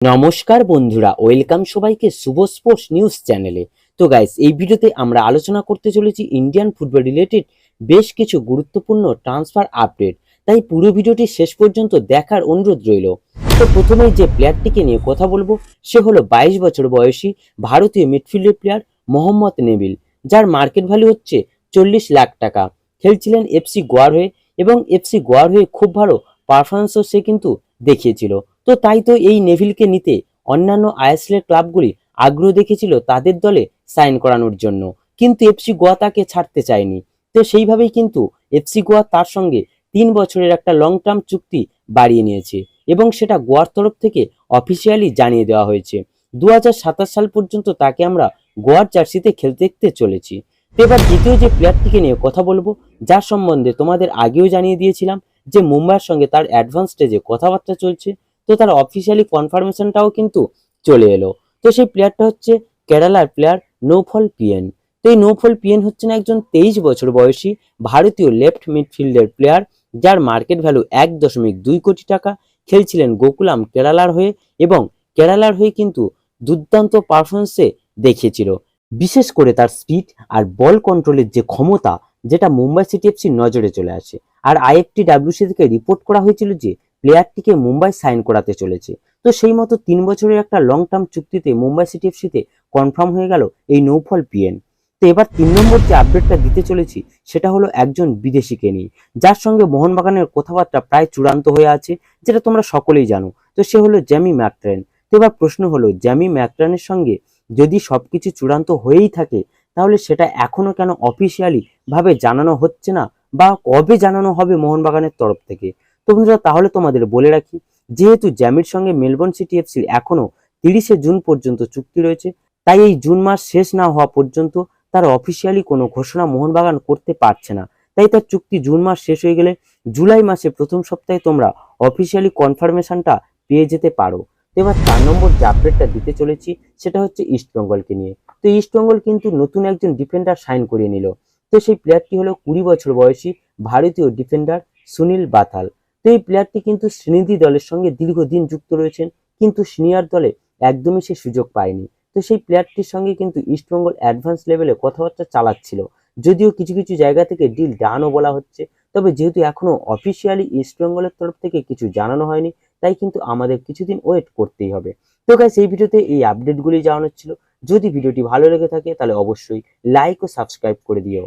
নমস্কার বন্ধুরা, ওয়েলকাম সবাইকে শুভ স্পোর্টস নিউজ চ্যানেলে। তো গাইস এই ভিডিওতে আমরা আলোচনা করতে চলেছি ইন্ডিয়ান ফুটবল রিলেটেড বেশ কিছু গুরুত্বপূর্ণ ট্রান্সফার আপডেট তাই পুরো ভিডিওটি শেষ পর্যন্ত দেখার অনুরোধ রইল। তো প্রথমেই যে প্লেয়ারটিকে নিয়ে কথা বলব, সে হলো বাইশ বছর বয়সী ভারতীয় মিডফিল্ডের প্লেয়ার মোহাম্মদ নেবিল, যার মার্কেট ভ্যালু হচ্ছে চল্লিশ লাখ টাকা। খেলছিলেন এফসি গোয়ার হয়ে এবং এফসি গোয়ার হয়ে খুব ভালো পারফরমেন্সও সে কিন্তু দেখিয়েছিল। তো তাই তো এই নেভিলকে নিতে অন্যান্য আইএসএলের ক্লাবগুলি আগ্রহ দেখেছিল তাদের দলে সাইন করানোর জন্য। কিন্তু এফসি গোয়া তাকে ছাড়তে চায়নি। তো সেইভাবেই কিন্তু এফসি গোয়া তার সঙ্গে তিন বছরের একটা লং টার্ম চুক্তি বাড়িয়ে নিয়েছে এবং সেটা গোয়ার তরফ থেকে অফিসিয়ালি জানিয়ে দেওয়া হয়েছে। দু হাজার সাতাশ সাল পর্যন্ত তাকে আমরা গোয়ার জার্সিতে খেলতে দেখতে চলেছি। তো এবার দ্বিতীয় যে প্লেয়ারটিকে নিয়ে কথা বলব, যার সম্বন্ধে তোমাদের আগেও জানিয়ে দিয়েছিলাম যে মুম্বাইয়ের সঙ্গে তার অ্যাডভান্স স্টেজে কথাবার্তা চলছে। তো তার অফিসিয়ালি কনফার্মেশনটাও কিন্তু চলে এলো। তো সেই প্লেয়ারটা হচ্ছে কেরালার প্লেয়ার নৌফল পিএন তো এই নৌফল পিএন হচ্ছেন একজন তেইশ বছর বয়সী ভারতীয় লেফট মিডফিল্ডের প্লেয়ার যার মার্কেট ভ্যালু এক দশমিক দুই কোটি টাকা। খেলছিলেন গোকুলাম কেরালার হয়ে এবং কেরালার হয়ে কিন্তু দুর্দান্ত পারফরমেন্সে দেখিয়েছিল। বিশেষ করে তার স্পিড আর বল কন্ট্রোলের যে ক্ষমতা, যেটা মুম্বাই সিটি এফসির নজরে চলে আসে। আর আইএফটি ডাব্লিউসি থেকে রিপোর্ট করা হয়েছিল যে প্লেয়ারটিকে মুম্বাই সাইন করাতে চলেছে। তো সেই মতো তিন বছরের একটা লং টার্ম চুক্তিতে মুম্বাই সিটি এফসিতে কনফার্ম হয়ে গেল এই নৌফল পিএন। তো এবার তিন নম্বর যে আপডেটটা দিতে চলেছি, সেটা হলো একজন বিদেশিকে নিয়ে। যার সঙ্গে মোহনবাগানের কথাবার্তা প্রায় চূড়ান্ত হয়ে আছে, যেটা তোমরা সকলেই জানো। তো সে হলো জ্যামি ম্যাকট্রেন। তো এবার প্রশ্ন হলো, জ্যামি ম্যাকট্রেনের সঙ্গে যদি সবকিছু চূড়ান্ত হয়েই থাকে, তাহলে সেটা এখনও কেন অফিসিয়ালি ভাবে জানানো হচ্ছে না? বা কবে জানানো হবে মোহনবাগানের তরফ থেকে? তো বন্ধুরা, তাহলে তোমাদের বলে রাখি, যেহেতু জ্যামির সঙ্গে মেলবোর্ন সিটি এফসির এখনও তিরিশে জুন পর্যন্ত চুক্তি রয়েছে, তাই এই জুন মাস শেষ না হওয়া পর্যন্ত তার অফিসিয়ালি কোনো ঘোষণা মোহনবাগান করতে পারছে না। তাই তার চুক্তি জুন মাস শেষ হয়ে গেলে জুলাই মাসে প্রথম সপ্তাহে তোমরা অফিসিয়ালি কনফার্মেশনটা পেয়ে যেতে পারো। তো এবার চার নম্বর যে আপডেটটা দিতে চলেছি, সেটা হচ্ছে ইস্টবেঙ্গলকে নিয়ে। তো ইস্টবেঙ্গল কিন্তু নতুন একজন ডিফেন্ডার সাইন করিয়ে নিল। তো সেই প্লেয়ারটি হলো কুড়ি বছর বয়সী ভারতীয় ডিফেন্ডার সুনীল বাথাল এই প্লেয়ারটি কিন্তু শ্রীনিধি দলের সঙ্গে দীর্ঘদিন যুক্ত রয়েছেন, কিন্তু সিনিয়র দলে একদমই সে সুযোগ পায়নি। তো সেই প্লেয়ারটির সঙ্গে কিন্তু ইস্টবেঙ্গল অ্যাডভান্স লেভেলে কথাবার্তা চালাচ্ছিল। যদিও কিছু কিছু জায়গা থেকে ডিল ডানও বলা হচ্ছে, তবে যেহেতু এখনও অফিসিয়ালি ইস্টবেঙ্গলের তরফ থেকে কিছু জানানো হয়নি, তাই কিন্তু আমাদের কিছুদিন ওয়েট করতেই হবে। তো গাইস এই ভিডিওতে এই আপডেটগুলি জানানো ছিল। যদি ভিডিওটি ভালো লেগে থাকে, তাহলে অবশ্যই লাইক ও সাবস্ক্রাইব করে দিও।